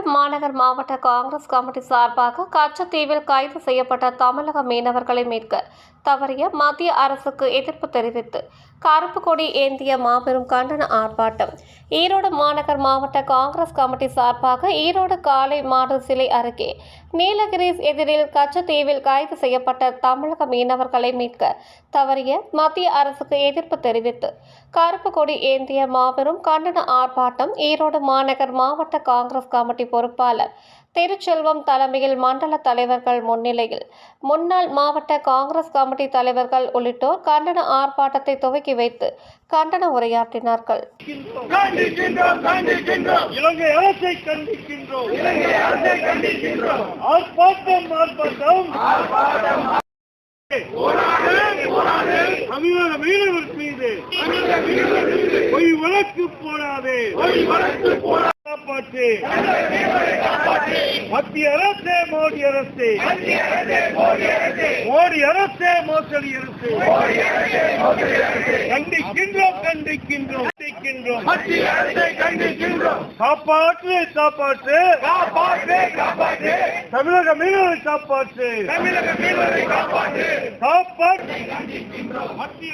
மாநகர் மாவட்ட காங்கிரஸ் கமிட்டி சார்பாக கச்சத்தீவில் கைது செய்யப்பட்ட தமிழக மீனவர்களை மீட்க தவறிய மத்திய அரசுக்கு எதிர்ப்பு தெரிவித்து கருப்பு கொடி ஏந்திய மாபெரும் கண்டன ஆர்ப்பாட்டம். ஈரோடு மாநகர் மாவட்ட காங்கிரஸ் கமிட்டி சார்பாக ஈரோடு காலை மாடு சிலை அருகே நீலகிரிஸ் எதிரில் கச்சத்தீவில் கைது செய்யப்பட்ட தமிழக மீனவர்களை மீட்க தவறிய மத்திய அரசுக்கு எதிர்ப்பு தெரிவித்து கருப்பு கொடி ஏந்திய மாபெரும் கண்டன ஆர்ப்பாட்டம் ஈரோடு மாநகர் மாவட்ட காங்கிரஸ் கமிட்டி பொறுப்பாளர். திருச்செல்வம் தலைமையில் மண்டல தலைவர்கள் முன்னிலையில். முன்னாள் மாவட்ட காங்கிரஸ் கமிட்டி தலைவர்கள் உள்ளிட்டோர் கண்டன ஆர்ப்பாட்டத்தை துவக்கி வைத்து கண்டன உரையாற்றினார்கள். இலங்கை அரசை கண்டிக்கின்றோம். ஆர்ப்பாட்டம் ஆர்ப்பாட்டம். தமிழக மீனவர் மீது. பொய் வழக்கு போடாதே. காப்பாற்று. மத்திய அரசே மோடி அரசே. மோடி அரசே மோசடி அரசு. கண்டிக்கின்றோம் கண்டிக்கின்றோம். கண்டிக்கின்றோம். மத்திய அரசை கண்டிக்கின்றோம் காப்பாற்று காப்பாற்று. காப்பாற்று காப்பாற்று தமிழக மீனவரை காப்பாற்று. தமிழக மீனவரை காப்பாற்று. காப்பாற்று. மத்திய